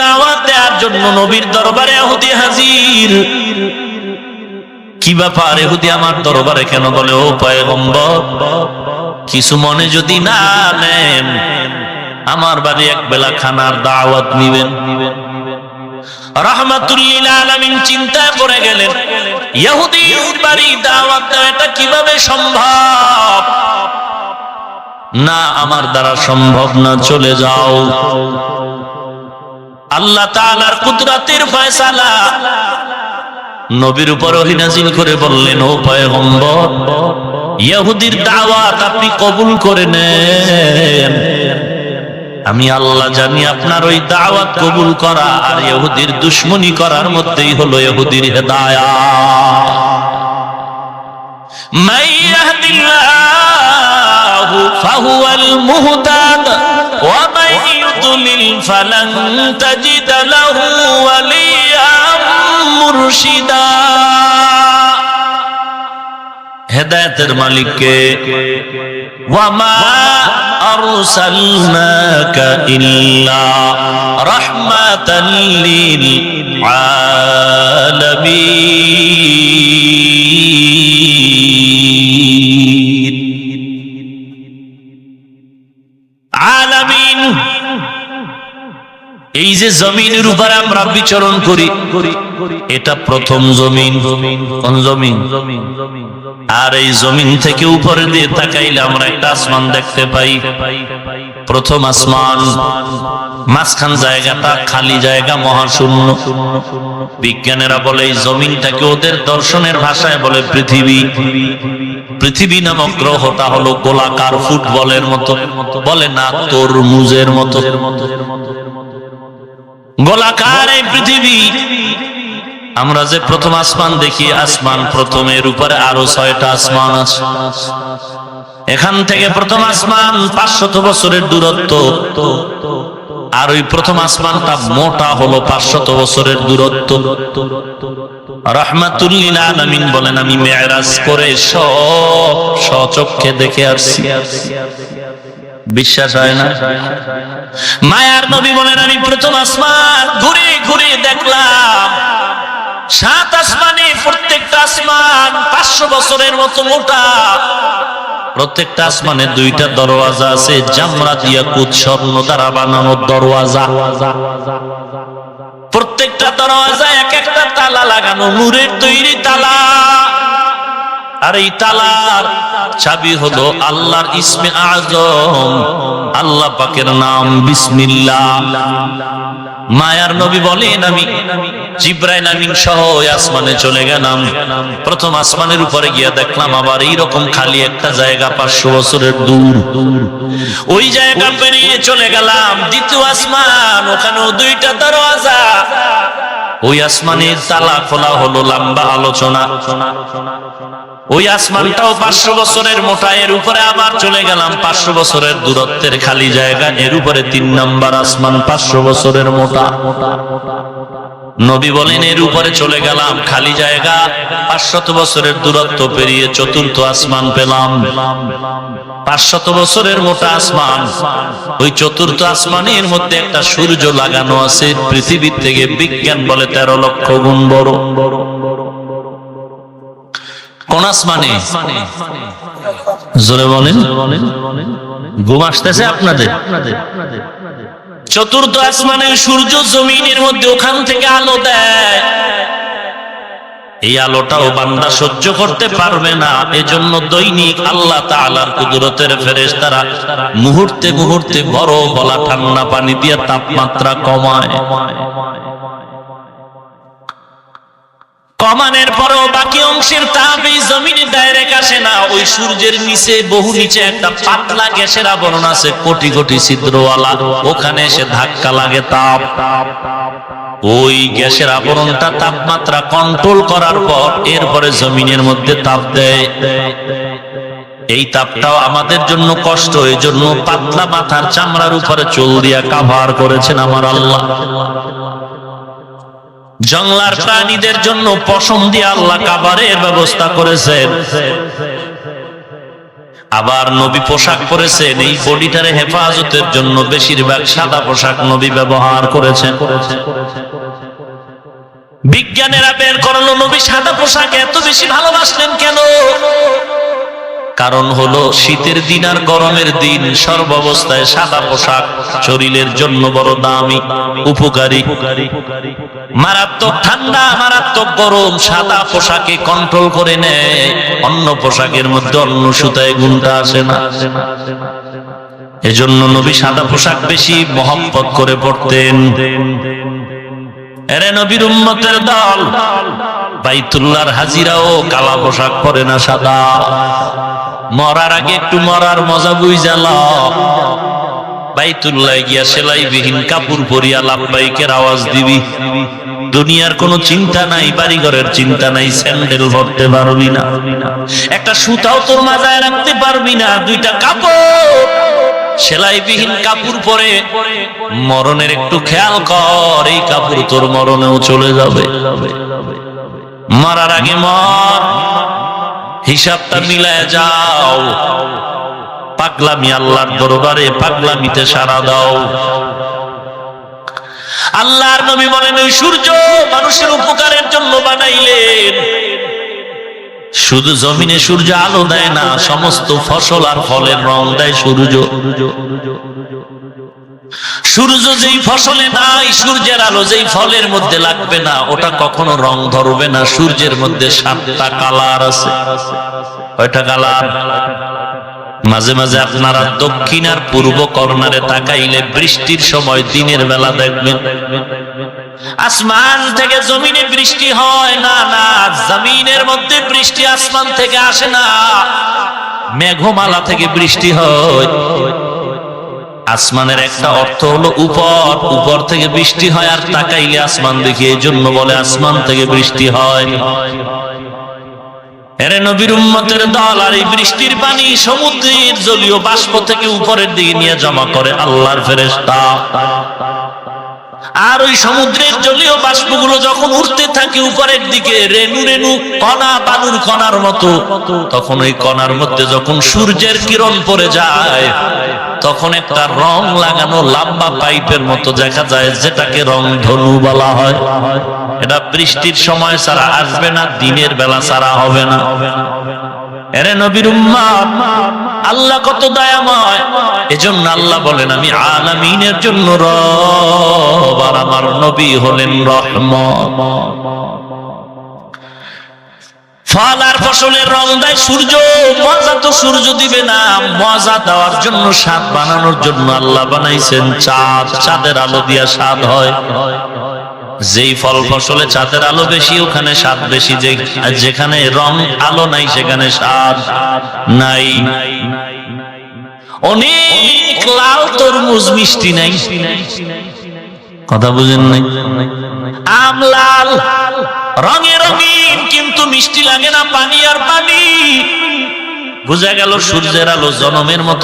দাওয়াত দেওয়ার জন্য নবীর দরবারে হাজির। কি ব্যাপার এহুদি আমার দরবারে কেন বলে, ও কিছু মনে যদি না নেন, আমার বাড়ি এক বেলা খানার দাওয়াত নিবেন। রহমাতুল্লিল আলামিন চিন্তায় পড়ে গেলেন ইহুদির বাড়ি দাওয়াত দেওয়া এটা কীভাবে সম্ভব? না আমার দ্বারা সম্ভব না, চলে যাও। আল্লাহ তালার কুদরাতের ফয়সালা। নবীর উপর অহিনাজিল করে বললেন, ও পয়গম্বর, ইহুদির দাওয়াত আপনি কবুল করে নেন। আমি আল্লাহ জানি আপনার ওই দাওয়াত কবুল করা আর ইহুদির দুশ্মনী করার মধ্যেই হলো ইহুদির হেদায়া মাই فهو المهتد ومن يضلل فلن تجد له وليا مرشدا হেদায়তের মালিককে ওয়ামা আরসালনাকা ইল্লা রাহমাতাল লিল আলামিন জমিনের উপর আমরা বিচরণ করি। এটা প্রথম জমিন। কোন জমিন? আর এই জমিন থেকে উপরে দিয়ে তাকাইলে আমরা একটা আসমান দেখতে পাই। প্রথম আসমান, মাঝখান জায়গাটা খালি জায়গা, মহাশূন্য। বিজ্ঞানীরা বলে, এই জমিনটাকে ওদের দর্শনের ভাষায় বলে পৃথিবী। পৃথিবী নামক গ্রহটা হলো গোলাকার ফুটবলের মতো। বলে না, তরমুজের মতো। গোলাকার এই পৃথিবী। আমরা যে প্রথম আসমান দেখি, আসমান প্রথমের উপরে আরও ছয়টা আসমান আছে। এখান থেকে প্রথম আসমান পাঁচশত বছরের দূরত্ব। আর ওই প্রথম আসমানটা মোটা হলো পাঁচশত বছরের দূরত্ব। রহমাতুল্লিল আলামিন বলেন, আমি মেয়েরাজ করে সব সচক্ষে দেখে আসছি। বিশ্বাস হয় না? মায়ার নবী বলেন, আমি প্রথম আসমান ঘুরে ঘুরে দেখলাম। সাত আসমানে প্রত্যেকটা আসমান পাঁচশো বছরের মতো মোটা। প্রত্যেকটা আসমানে দুইটা দরওয়াজা আছে জামরা দিয়া কুদ স্বর্ণ দ্বারা বানানো দরওয়াজা। প্রত্যেকটা দরওয়াজা এক একটা তালা লাগানো, নূরের তৈরি তালা। আর এই তালার চাবি হলো আল্লাহর ইসমে আজম। আল্লাহ পাকের নাম বিসমিল্লাহ। মায়ার নবী বলেন আমি, জিব্রাইল আমিন সহ আসমানে চলে গেলাম। প্রথম আসমানের উপরে গিয়ে দেখলাম আবার এইরকম খালি একটা জায়গা পাঁচশো বছরের দূর। ওই জায়গা পেরিয়ে চলে গেলাম, দ্বিতীয় আসমান, ওখানেও দুইটা দরওয়াজা। ওই আসমানের তালা খোলা হলো, লম্বা আলোচনা। ওই আসমানটাও পাঁচশো বছরের মোটা এর উপরে আবার চলে গেলাম পাঁচশো বছরের দূরত্বের খালি জায়গা এর উপরে তিন নাম্বার আসমান পাঁচশো বছরের মোটা। নবী বলেন এর উপরে চলে গেলাম খালি জায়গা পাঁচশত বছরের দূরত্ব পেরিয়ে চতুর্থ আসমান পেলাম। পাঁচশত বছরের মোটা আসমান ওই চতুর্থ আসমানের মধ্যে একটা সূর্য লাগানো আছে পৃথিবীর থেকে বিজ্ঞান বলে তেরো লক্ষ গুণ বড় বড়। কোন আসমানে জোরে বলেন। ঘুম আসতেছে আপনাদের? চতুর্থ আসমানে সূর্য জমিনের মধ্যে ওখান থেকে আলো দেয়। এই আলোটাও বান্দা সহ্য করতে পারবে না। এজন্য দৈনিক আল্লাহ তাআলার কুদরতের ফেরেশতারা মুহূর্তে মুহূর্তে বড় বলা ঠান্ডা পানি দিয়ে তাপমাত্রা কমায়। কমানের পরেও বাকি অংশের তাপ এই জমিনে ডাইরেক্ট আসে না। ওই সূর্যের নিচে বহু নিচে একটা পাতলা গ্যাসের আবরণ আছে, কোটি কোটি ছিদ্রওয়ালা। ওখানে এসে ধাক্কা লাগে তাপ। ওই গ্যাসের আবরণটা তাপমাত্রা কন্ট্রোল করার পর এরপরে জমিনের মধ্যে তাপ দেয়। এই তাপটাও আমাদের জন্য কষ্ট এই জন্য পাতলা মাথার চামড়ার উপরে চুল দিয়া কাভার করেছেন আমার আল্লাহ। জংলার প্রাণীদের জন্য পশম দিয়ে আল্লাহ কাবারের ব্যবস্থা করেছেন। আবার নবী পোশাক পরেছেন, এই বডিটারে হেফাজতের জন্য বেশিরভাগ সাদা পোশাক নবী ব্যবহার করেছেন। বিজ্ঞানীরা বের করানো নবী, সাদা পোশাক এত বেশি ভালোবাসলেন কেন? কারণ হলো শীতের দিন আর গরমের দিন সর্বাবস্থায় সাদা পোশাক, শরীরের জন্য বড় দামি, উপকারী। মারাত্মক ঠান্ডা, মারাত্মক গরম, সাদা পোশাকে কন্ট্রোল করে নেয়, অন্য পোশাকের মধ্যে অন্য সুতায় গুণটা আসে না। এজন্য নবী সাদা পোশাক বেশি মহব্বত করে পড়তেন এরে নবীর উম্মতের দল, বাইতুল্লাহর হাজিরাও কালা পোশাক পরে না সাদা। মরার আগে একটু মরার মজা বুঝ জ্বাল বাইতুল্লাহ গিয়া সেলাই বিহীন কাপড় পরিয়া লাভবাইকের আওয়াজ দিবি। দুনিয়ার কোনো চিন্তা নাই, বাড়িঘরের চিন্তা নাই, স্যান্ডেল ভরতে পারবি না। একটা সুতাও তোর মাথায় রাখতে পারবি না, দুইটা কাপড়। সেলাইবিহীন কাপড় পরে মরণের একটু খেয়াল কর, এই কাপড় তোর মরণেও চলে যাবে। মরার আগে মর হিসাবটা মিলায় যাও। পাগলামি আল্লাহর দরবারে পাগলামিতে সারা দাও। আল্লাহর নবী বলেন, ওই সূর্য মানুষের উপকারের জন্য বানাইলেন। শুধু জমিনে সূর্য আলো দেয় না, সমস্ত ফসল আর ফলের রং দেয় সূর্য। সূর্য যেই ফসলে নাই, সূর্যের আলো যেই ফলের মধ্যে লাগবে না, ওটা কখনো রং ধরবে না, সূর্যের মধ্যে সাতটা কালার আছে। কয়টা কালার? মাঝে মাঝে আপনারা দক্ষিণ আর পূর্ব কর্নারে তাকাইলে বৃষ্টির সময় দিনের বেলা দেখবেন, আসমান থেকে জমিনে বৃষ্টি হয়, না না, জমিনের মধ্যে বৃষ্টি আসমান থেকে আসে না, মেঘমালা থেকে বৃষ্টি হয়। আসমানের একটা অর্থ হলো উপর। উপর থেকে বৃষ্টি হয় আর তাকাইলে আসমান দেখি এই জন্য বলে আসমান থেকে বৃষ্টি হয়। এরে নবীর উম্মতের দল আর এই বৃষ্টির পানি সমুদ্রের জলীয় বাষ্প থেকে উপরের দিকে নিয়ে জমা করে আল্লাহর ফেরেশতা। আর ওই সমুদ্রের জলীয় বাষ্পগুলো যখন উঠতে থাকে উপরের দিকে রেণু রেণু কণা বালুর কণার মতো, তখন ওই কণার মধ্যে যখন সূর্যের কিরণ পড়ে যায়, তখন একটা রং লাগানো লাম্বা পাইপের মতো দেখা যায়, যেটাকে রং ধনু বলা হয়। এটা বৃষ্টির সময় ছাড়া আসবে না, দিনের বেলা ছাড়া হবে না। আল্লাহ কত দয়াময়। এজন্য আল্লাহ বলেন, আমি আলামিনের জন্য রব আমার নবী হলেন রহমত। ফল আর ফসলের রং দেয় সূর্য, মজা তো সূর্য দিবে না। মজা দেওয়ার জন্য, স্বাদ বানানোর জন্য আল্লাহ বানাইছেন চাঁদ। চাঁদের আলো দিয়া স্বাদ হয়। যেই ফল ফসলে চাঁদের আলো বেশি, ওখানে স্বাদ বেশি, যে যেখানে রং আলো নাই, সেখানে স্বাদ নাই। অনেক লাল তরমুজ মিষ্টি নাই। কথা বুঝেন নাই? আম লাল, রঙে রঙিন, কিন্তু মিষ্টি লাগে না পানি আর পানি। বুঝা গেল সূর্যের আলো জনমের মতো